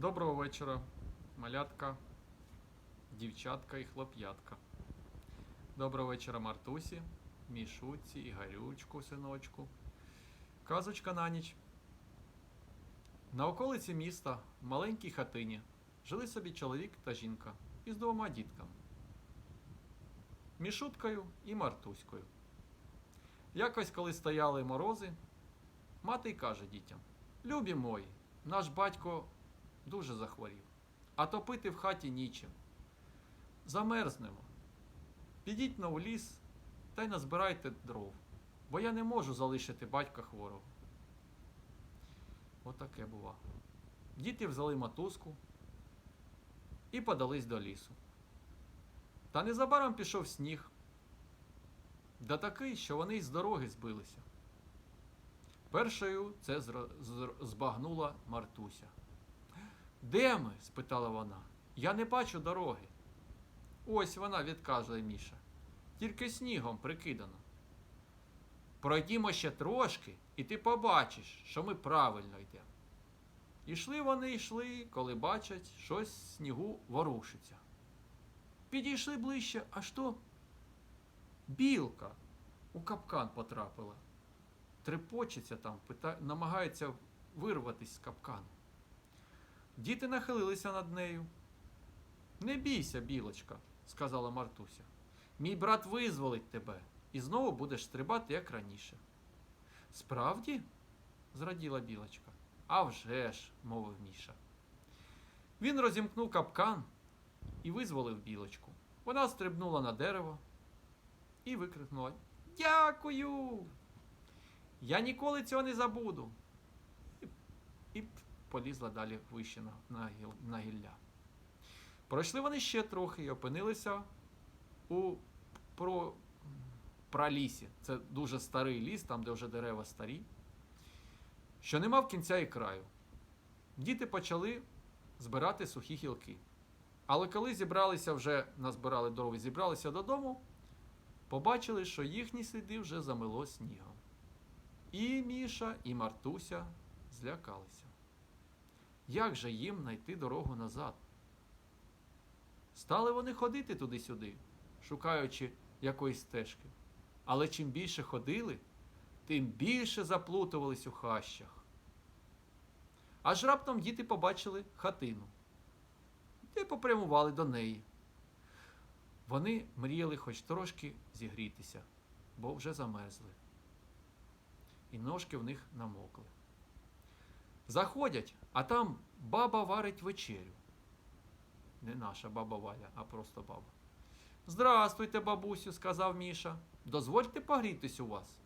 Доброго вечора, малятка, дівчатка і хлоп'ятка. Доброго вечора, Мартусі, Мішуці, Ігорючку, синочку. Казочка на ніч. На околиці міста, в маленькій хатині, жили собі чоловік та жінка із двома дітками. Мішуткою і Мартуською. Якось, коли стояли морози, мати й каже дітям: Любі мої, наш батько дуже захворів, а топити в хаті нічим. Замерзнемо. Підіть на в ліс та й назбирайте дров, бо я не можу залишити батька хворого. Отаке бува. Діти взяли мотузку і подались до лісу. Та незабаром пішов сніг, да такий, що вони з дороги збилися. Першою це збагнула Мартуся. Де ми? спитала вона. Я не бачу дороги. Ось вона, відказує Міша. Тільки снігом прикидано. Пройдімо ще трошки, і ти побачиш, що ми правильно йдемо. Ішли вони йшли, коли бачать, щось в снігу ворушиться. Підійшли ближче, а що? Білка у капкан потрапила. Трепочеться там, намагається вирватися з капкану. Діти нахилилися над нею. Не бійся, білочка, сказала Мартуся. Мій брат визволить тебе і знову будеш стрибати, як раніше. Справді? зраділа білочка. «А вже ж», – мовив Міша. Він розімкнув капкан і визволив білочку. Вона стрибнула на дерево і викрикнула Дякую! Я ніколи цього не забуду. Полізла далі вище на, на, гіл, на гілля. Пройшли вони ще трохи і опинилися у про, пралісі. Це дуже старий ліс, там, де вже дерева старі, що не мав кінця і краю. Діти почали збирати сухі гілки. Але коли зібралися вже, назбирали дров зібралися додому, побачили, що їхні сліди вже замило снігом. І Міша, і Мартуся злякалися. Як же їм знайти дорогу назад? Стали вони ходити туди-сюди, шукаючи якоїсь стежки. Але чим більше ходили, тим більше заплутувались у хащах. Аж раптом діти побачили хатину і попрямували до неї. Вони мріяли хоч трошки зігрітися, бо вже замерзли. І ножки в них намокли. Заходять, а там баба варить вечерю. Не наша баба Валя, а просто баба. Здрастуйте, бабусю, сказав Міша. Дозвольте погрітись у вас.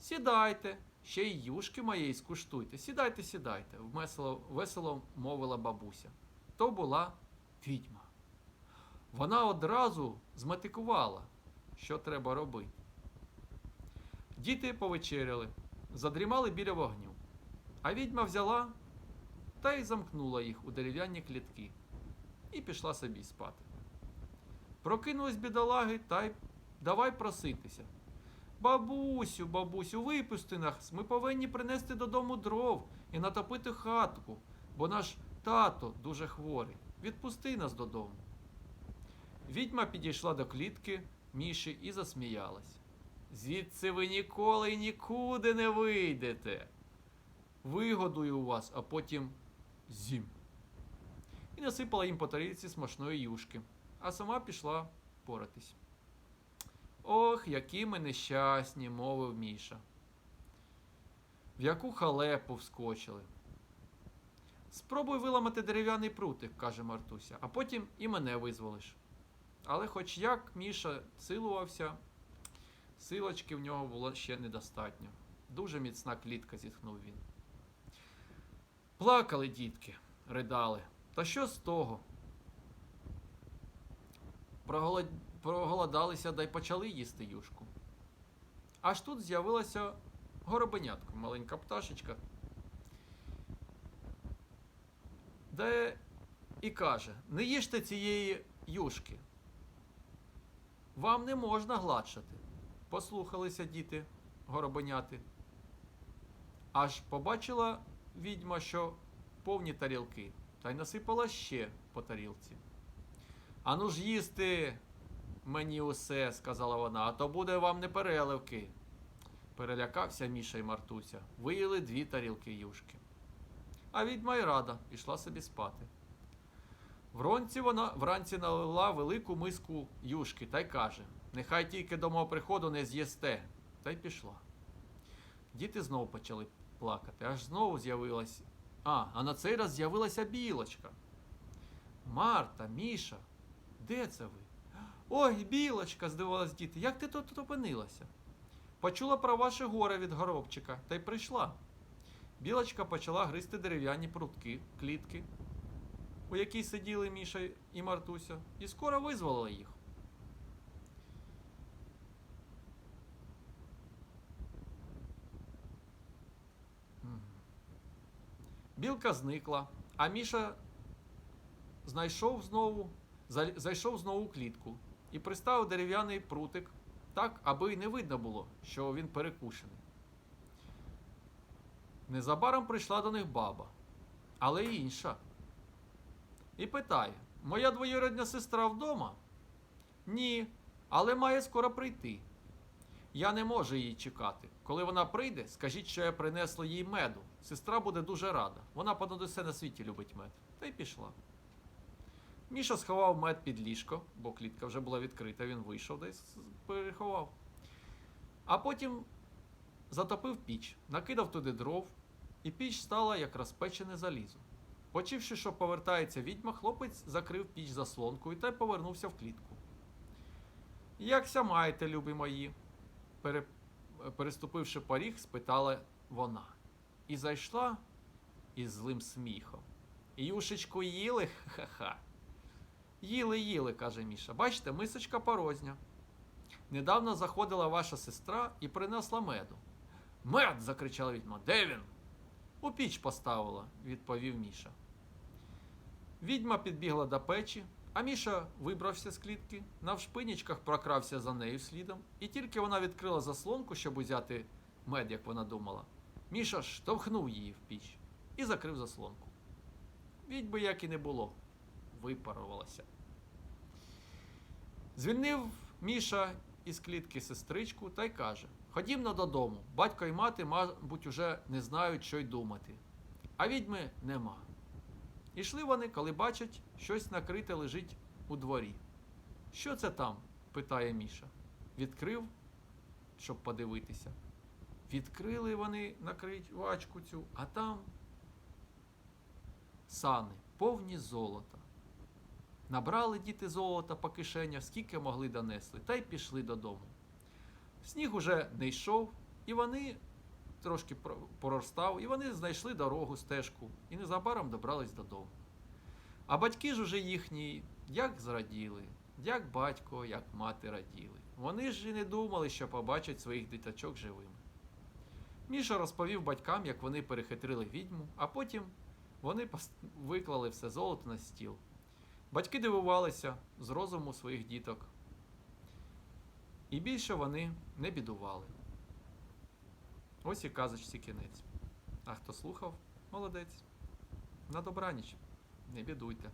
Сідайте, ще й юшки моєї скуштуйте. Сідайте, сідайте, весело, весело мовила бабуся. То була відьма. Вона одразу зметикувала, що треба робити. Діти повечеряли, задрімали біля вогню, а відьма взяла та й замкнула їх у дерев'яні клітки і пішла собі спати. Прокинулись бідолаги та й давай проситися. Бабусю, бабусю, випусти нас, ми повинні принести додому дров і натопити хатку, бо наш тато дуже хворий. Відпусти нас додому. Відьма підійшла до клітки Міші і засміялась. Звідси ви ніколи і нікуди не вийдете. Вигодую вас, а потім зім. І насипала їм по тарілці смачної юшки, а сама пішла поратись. Ох, які ми нещасні, мовив Міша. В яку халепу вскочили. Спробуй виламати дерев'яний прутик, каже Мартуся, а потім і мене визволиш. Але хоч як Міша силувався, силочки в нього було ще недостатньо. Дуже міцна клітка, зітхнув він. Плакали дітки, ридали. Та що з того? Проголод... Проголодалися да й почали їсти юшку. Аж тут з'явилася горобенятко, маленька пташечка. Де і каже: не їжте цієї юшки. Вам не можна гладшати. Послухалися діти горобеняти. Аж побачила відьма, що повні тарілки. та й насипала ще по тарілці. Ану ж їсти мені усе, сказала вона, а то буде вам не переливки. Перелякався Міша і Мартуся. Виїли дві тарілки юшки. А відьма й рада пішла собі спати. Вранці вона вранці налила велику миску юшки та й каже: Нехай тільки до мого приходу не з'їсте. Та й пішла. Діти знову почали плакати, аж знову з'явилась. А, а на цей раз з'явилася білочка. Марта, Міша, де це ви? Ой, білочка, здивувалась діти, як ти тут опинилася? Почула про ваше горе від горобчика та й прийшла. Білочка почала гризти дерев'яні прутки, клітки, у якій сиділи Міша і Мартуся, і скоро визволила їх. Білка зникла, а Міша знайшов знову, зайшов знову у клітку і приставив дерев'яний прутик так, аби й не видно було, що він перекушений. Незабаром прийшла до них баба, але інша. І питає: Моя двоюрідна сестра вдома? Ні, але має скоро прийти. Я не можу її чекати. Коли вона прийде, скажіть, що я принесла їй меду. Сестра буде дуже рада. Вона понад усе на світі любить мед. Та й пішла. Міша сховав мед під ліжко, бо клітка вже була відкрита, він вийшов десь переховав. А потім затопив піч, накидав туди дров, і піч стала як розпечене залізо. Почивши, що повертається відьма, хлопець закрив піч заслонкою та й повернувся в клітку. Якся маєте, любі мої? Пере... переступивши поріг, спитала вона. І зайшла із злим сміхом. Юшечку їли? Ха-ха. Їли, їли, каже Міша. Бачите, мисочка порожня. Недавно заходила ваша сестра і принесла меду. Мед. закричала відьма. Де він? У піч поставила, відповів Міша. Відьма підбігла до печі, а Міша вибрався з клітки, навшпинічках прокрався за нею слідом, і тільки вона відкрила заслонку, щоб узяти мед, як вона думала. Міша штовхнув її в піч і закрив заслонку. Відьби як і не було, випарувалася. Звільнив Міша із клітки сестричку та й каже: Ходімно додому, батько і мати, мабуть, уже не знають, що й думати. А відьми нема. Ішли вони, коли бачать, щось накрите лежить у дворі. Що це там? питає Міша. Відкрив, щоб подивитися. Відкрили вони накривачку цю, а там сани, повні золота. Набрали діти золота по кишенях, скільки могли донесли, та й пішли додому. Сніг уже не йшов, і вони трошки про- поростав, і вони знайшли дорогу, стежку, і незабаром добрались додому. А батьки ж уже їхні як зраділи, як батько, як мати раділи. Вони ж і не думали, що побачать своїх дитячок живими. Міша розповів батькам, як вони перехитрили відьму, а потім вони виклали все золото на стіл. Батьки дивувалися з розуму своїх діток. І більше вони не бідували. Ось і казочці кінець. А хто слухав, молодець. На добраніч. Не бідуйте.